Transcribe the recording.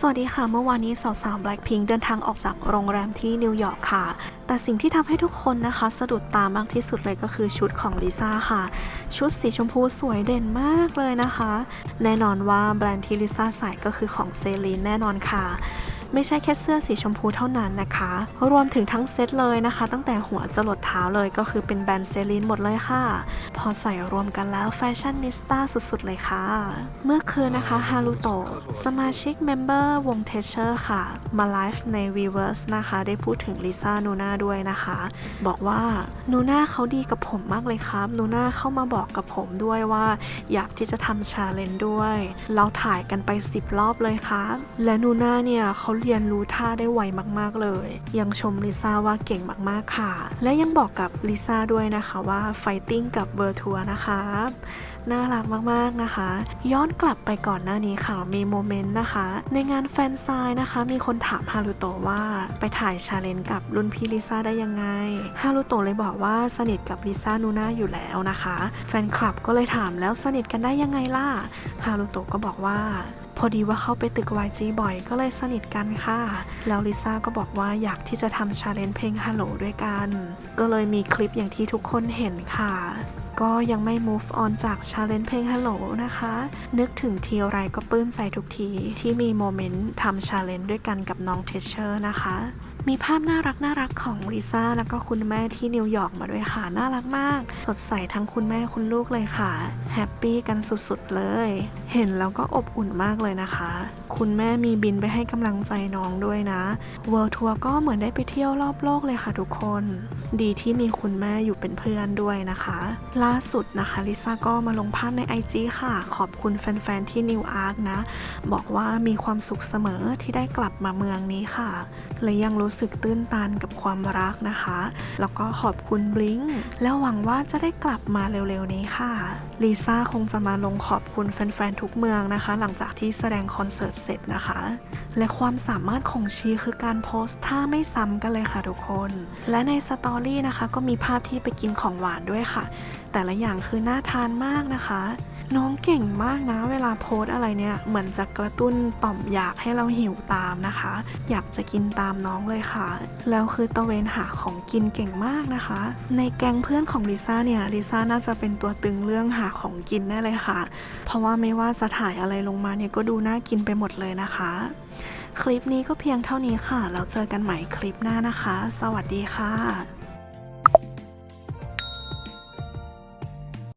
สวัสดีค่ะ เมื่อวานนี้สาวๆ Blackpink เดินทางออกจากโรงแรมที่นิวยอร์กค่ะ แต่สิ่งที่ทำให้ทุกคนนะคะ สะดุดตามากที่สุดเลยก็คือชุดของลิซ่าค่ะ ชุดสีชมพูสวยเด่นมากเลยนะคะ แน่นอนว่าแบรนด์ที่ลิซ่าใส่ก็คือของเซรีนแน่นอนค่ะ ไม่ใช่แค่เสื้อสีชมพูเท่านั้นนะคะ รวมถึงทั้งเซตเลยนะคะ ตั้งแต่หัวจรดเท้าเลยก็คือเป็นแบรนด์เซรีนหมดเลยค่ะ พอใส่รวมกันแล้วแฟชั่นนิสต้าสุดๆเลยค่ะ เมื่อคืนนะคะฮารุโตะสมาชิกเมมเบอร์วงเทเชอร์ค่ะ มาไลฟ์ใน Weverse นะคะ ได้พูดถึงลิซ่านูน่าด้วยนะคะ บอกว่านูน่าเขาดีกับผมมากเลยครับนูน่าเข้ามาบอกกับผมด้วยว่า อยากที่จะทำชาเลนจ์ด้วย เราถ่ายกันไป 10 รอบเลยครับและนูน่าเนี่ยเขาเรียนรู้ท่าได้ไวมากๆเลย ยังชมลิซ่าว่าเก่งมากๆค่ะ และยังบอกกับลิซ่าด้วยนะคะว่าไฟติ้งกับเบอร์ทัวร์นะครับน่ารักมากๆนะคะ ย้อนกลับไปก่อนหน้านี้ค่ะ มีโมเมนต์นะคะ ในงานแฟนซายนะคะ มีคนถามฮารุโตะว่าไปถ่ายชาเลนจ์กับรุ่นพี่ลิซ่าได้ยังไง ฮารุโตะเลยบอกว่าสนิทกับลิซ่านูน่าอยู่แล้วนะคะ แฟนคลับก็เลยถามแล้วสนิทกันได้ยังไงล่ะ ฮารุโตะก็บอกว่า พอดีว่าเข้าไปตึก YG บ่อยก็เลยสนิทกันค่ะ แล้วลิซ่าก็บอกว่าอยากที่จะทำชาเลนจ์เพลง Hello ด้วยกัน ก็เลยมีคลิปอย่างที่ทุกคนเห็นค่ะก็ยังไม่ move on จากชาเลนจ์เพลง Hello นะคะ นึกถึงทีไรก็ปลื้มใจทุกที ที่มีโมเมนต์ทำชาเลนจ์ด้วยกันกับน้องเทเชอร์นะคะ มีภาพน่ารักน่ารักของลิซ่าแล้วก็คุณแม่ที่นิวยอร์กมาด้วยค่ะ น่ารักมาก สดใสทั้งคุณแม่คุณลูกเลยค่ะ แฮปปี้กันสุดๆเลย เห็นแล้วก็อบอุ่นมากเลยนะคะ คุณแม่มีบินไปให้กำลังใจน้องด้วยนะ World Tour ก็เหมือนได้ไปเที่ยวรอบโลกเลยค่ะทุกคน ดีที่มีคุณแม่อยู่เป็นเพื่อนด้วยนะคะ ล่าสุดนะคะลิซ่าก็มาลงภาพใน IG ค่ะ ขอบคุณแฟนๆที่นิวอาร์คนะ บอกว่ามีความสุขเสมอที่ได้กลับมาเมืองนี้ค่ะและยังรู้สึกตื้นตันกับความรักนะคะ แล้วก็ขอบคุณบลิงแล้วหวังว่าจะได้กลับมาเร็วๆนี้ค่ะลิซ่าคงจะมาลงขอบคุณแฟนๆทุกเมืองนะคะ หลังจากที่แสดงคอนเสิร์ตเสร็จนะคะ และความสามารถของชีคือการโพสท่าไม่ซ้ำกันเลยค่ะทุกคน และในสตอรี่นะคะก็มีภาพที่ไปกินของหวานด้วยค่ะ แต่ละอย่างคือน่าทานมากนะคะ น้องเก่งมากนะ เวลาโพสอะไรเนี่ย เหมือนจะกระตุ้นต่อมอยากให้เราหิวตามนะคะ อยากจะกินตามน้องเลยค่ะ แล้วคือตะเวนหาของกินเก่งมากนะคะ ในแก๊งเพื่อนของลิซ่าเนี่ยลิซ่าน่าจะเป็นตัวตึงเรื่องหาของกินแน่เลยค่ะ เพราะว่าไม่ว่าจะถ่ายอะไรลงมาเนี่ยก็ดูน่ากินไปหมดเลยนะคะ คลิปนี้ก็เพียงเท่านี้ค่ะแล้วเจอกันใหม่คลิปหน้านะคะ สวัสดีค่ะ